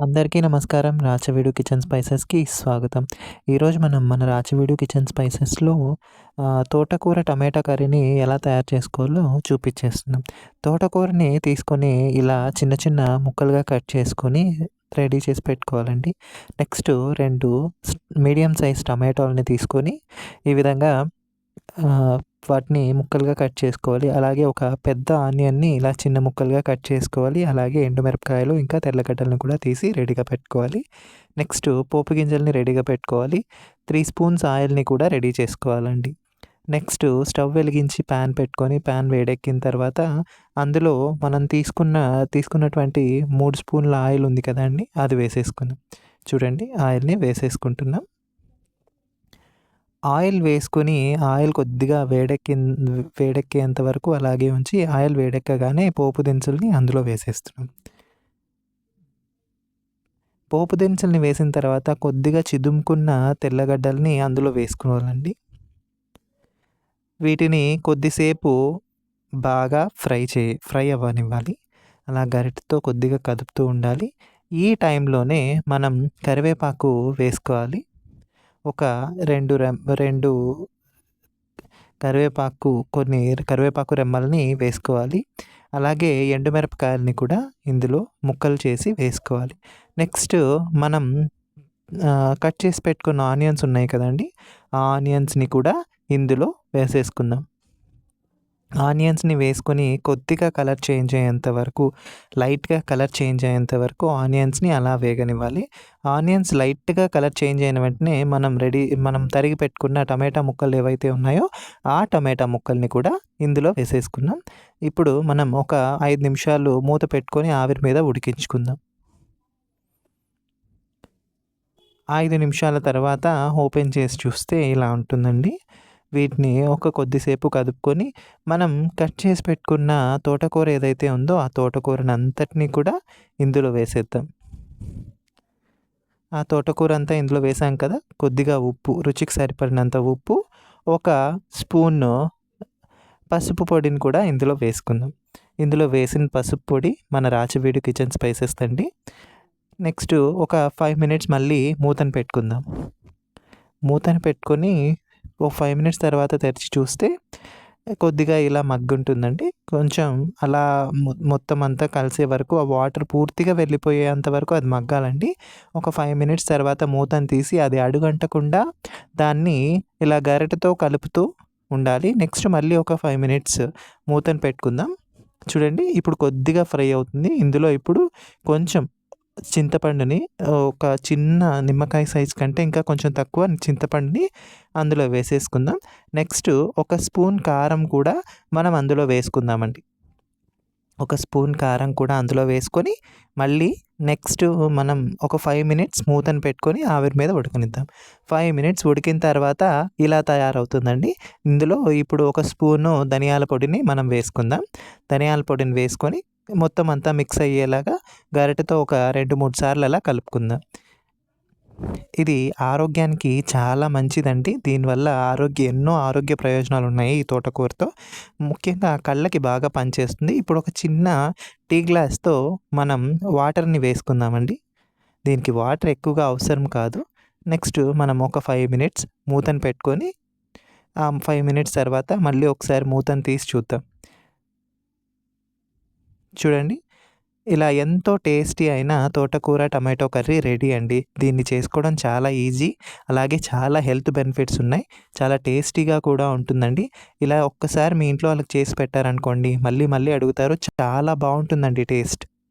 అందరికీ నమస్కారం. రాచవీడు కిచెన్ స్పైసెస్కి స్వాగతం. ఈరోజు మనం మన రాచవీడు కిచెన్ స్పైసెస్లో తోటకూర టమాటా కర్రీని ఎలా తయారు చేసుకోవాలో చూపించేస్తున్నాం. తోటకూరని తీసుకొని ఇలా చిన్న చిన్న ముక్కలుగా కట్ చేసుకొని రెడీ చేసి పెట్టుకోవాలండి. నెక్స్ట్ రెండు మీడియం సైజ్ టమాటోలని తీసుకొని ఈ విధంగా వాటిని ముక్కలుగా కట్ చేసుకోవాలి. అలాగే ఒక పెద్ద ఆనియన్ని ఇలా చిన్న ముక్కలుగా కట్ చేసుకోవాలి. అలాగే ఎండుమిరపకాయలు ఇంకా తెల్లగడ్డలను కూడా తీసి రెడీగా పెట్టుకోవాలి. నెక్స్ట్ పోపు గింజల్ని రెడీగా పెట్టుకోవాలి. త్రీ స్పూన్స్ ఆయిల్ని కూడా రెడీ చేసుకోవాలండి. నెక్స్ట్ స్టవ్ వెలిగించి ప్యాన్ పెట్టుకొని ప్యాన్ వేడెక్కిన తర్వాత అందులో మనం తీసుకున్న తీసుకున్నటువంటి మూడు స్పూన్ల ఆయిల్ ఉంది కదండి అది వేసేసుకున్నాం చూడండి ఆయిల్ని వేసేసుకుంటున్నాం. ఆయిల్ వేసుకొని ఆయిల్ కొద్దిగా వేడెక్కి వేడెక్కేంత వరకు అలాగే ఉంచి ఆయిల్ వేడెక్కగానే పోపు దినుసుల్ని అందులో వేసేస్తున్నాం. పోపు దినుసుల్ని వేసిన తర్వాత కొద్దిగా చిదుముకున్న తెల్లగడ్డల్ని అందులో వేసుకోవాలండి. వీటిని కొద్దిసేపు బాగా ఫ్రై చే ఫ్రై అవ్వనివ్వాలి. అలా గరిటతో కొద్దిగా కదుపుతూ ఉండాలి. ఈ టైంలోనే మనం కరివేపాకు వేసుకోవాలి. ఒక రెండు రెమ్ రెండు కరివేపాకు కొన్ని కరివేపాకు రెమ్మల్ని వేసుకోవాలి. అలాగే ఎండుమిరపకాయలని కూడా ఇందులో ముక్కలు చేసి వేసుకోవాలి. నెక్స్ట్ మనం కట్ చేసి పెట్టుకున్న ఆనియన్స్ ఉన్నాయి కదండి ఆ ఆనియన్స్ని కూడా ఇందులో వేసేసుకుందాం. ఆనియన్స్ని వేసుకొని కొద్దిగా కలర్ చేంజ్ అయ్యేంత వరకు లైట్గా కలర్ చేంజ్ అయ్యేంత వరకు ఆనియన్స్ని అలా వేగనివ్వాలి. ఆనియన్స్ లైట్గా కలర్ చేంజ్ అయిన వెంటనే మనం రెడీ మనం తరిగి పెట్టుకున్న టమాటా ముక్కలు ఏవైతే ఉన్నాయో ఆ టమాటా ముక్కల్ని కూడా ఇందులో వేసేసుకున్నాం ఇప్పుడు మనం ఒక ఐదు నిమిషాలు మూత పెట్టుకొని ఆవిరి మీద ఉడికించుకుందాం. ఐదు నిమిషాల తర్వాత ఓపెన్ చేసి చూస్తే ఇలా ఉంటుందండి. వీటిని ఒక కొద్దిసేపు కదుపుకొని మనం కట్ చేసి పెట్టుకున్న తోటకూర ఏదైతే ఉందో ఆ తోటకూరని అంతటినీ కూడా ఇందులో వేసేద్దాం. ఆ తోటకూర అంతా ఇందులో వేసాం కదా కొద్దిగా ఉప్పు రుచికి సరిపడినంత ఉప్పు ఒక స్పూన్ పసుపు పొడిని కూడా ఇందులో వేసుకుందాం. ఇందులో వేసిన పసుపు పొడి మన రాచవీడు కిచెన్ స్పైసెస్ అండి నెక్స్ట్ ఒక ఫైవ్ మినిట్స్ మళ్ళీ మూతను పెట్టుకుందాం. మూతను పెట్టుకొని ఒక ఫైవ్ మినిట్స్ తర్వాత తెరిచి చూస్తే కొద్దిగా ఇలా మగ్గుంటుందండి. కొంచెం అలా మొత్తం అంతా కలిసే వరకు ఆ వాటర్ పూర్తిగా వెళ్ళిపోయేంత వరకు అది మగ్గాలండి. ఒక ఫైవ్ మినిట్స్ తర్వాత మూతను తీసి అది అడుగంటకుండా దాన్ని ఇలా గరిటతో కలుపుతూ ఉండాలి. నెక్స్ట్ మళ్ళీ ఒక ఫైవ్ మినిట్స్ మూతను పెట్టుకుందాం. చూడండి ఇప్పుడు కొద్దిగా ఫ్రై అవుతుంది. ఇందులో ఇప్పుడు కొంచెం చింతపండుని ఒక చిన్న నిమ్మకాయ సైజ్ కంటే ఇంకా కొంచెం తక్కువ చింతపండుని అందులో వేసేసుకుందాం. నెక్స్ట్ ఒక స్పూన్ కారం కూడా మనం అందులో వేసుకుందామండి. ఒక స్పూన్ కారం కూడా అందులో వేసుకొని మళ్ళీ నెక్స్ట్ మనం ఒక ఫైవ్ మినిట్స్ మూతను పెట్టుకొని ఆవిరి మీద ఉడకనిద్దాం. ఫైవ్ మినిట్స్ ఉడికిన తర్వాత ఇలా తయారవుతుందండి. ఇందులో ఇప్పుడు ఒక స్పూను ధనియాల పొడిని మనం వేసుకుందాం. ధనియాల పొడిని వేసుకొని మొత్తం అంతా మిక్స్ అయ్యేలాగా గరిటెతో ఒక రెండు మూడు సార్లు అలా కలుపుకుందాం. ఇది ఆరోగ్యానికి చాలా మంచిదండి. దీనివల్ల ఆరోగ్య ఎన్నో ఆరోగ్య ప్రయోజనాలు ఉన్నాయి ఈ తోటకూరతో. ముఖ్యంగా కళ్ళకి బాగా పనిచేస్తుంది. ఇప్పుడు ఒక చిన్న టీ గ్లాస్తో మనం వాటర్ని వేసుకుందామండి. దీనికి వాటర్ ఎక్కువగా అవసరం కాదు. నెక్స్ట్ మనం ఒక ఫైవ్ మినిట్స్ మూతను పెట్టుకొని ఫైవ్ మినిట్స్ తర్వాత మళ్ళీ ఒకసారి మూతను తీసి చూద్దాం. చూడండి. ఇలా ఎంతో టేస్టీ అయిన తోటకూర టమాటో కర్రీ రెడీ అండి. దీన్ని చేసుకోవడం చాలా ఈజీ. అలాగే చాలా హెల్త్ బెనిఫిట్స్ ఉన్నాయి. చాలా టేస్టీగా కూడా ఉంటుందండి. ఇలా ఒక్కసారి మీ ఇంట్లో వాళ్ళకి చేసి పెట్టారనుకోండి మళ్ళీ మళ్ళీ అడుగుతారు చాలా బాగుంటుందండి టేస్ట్.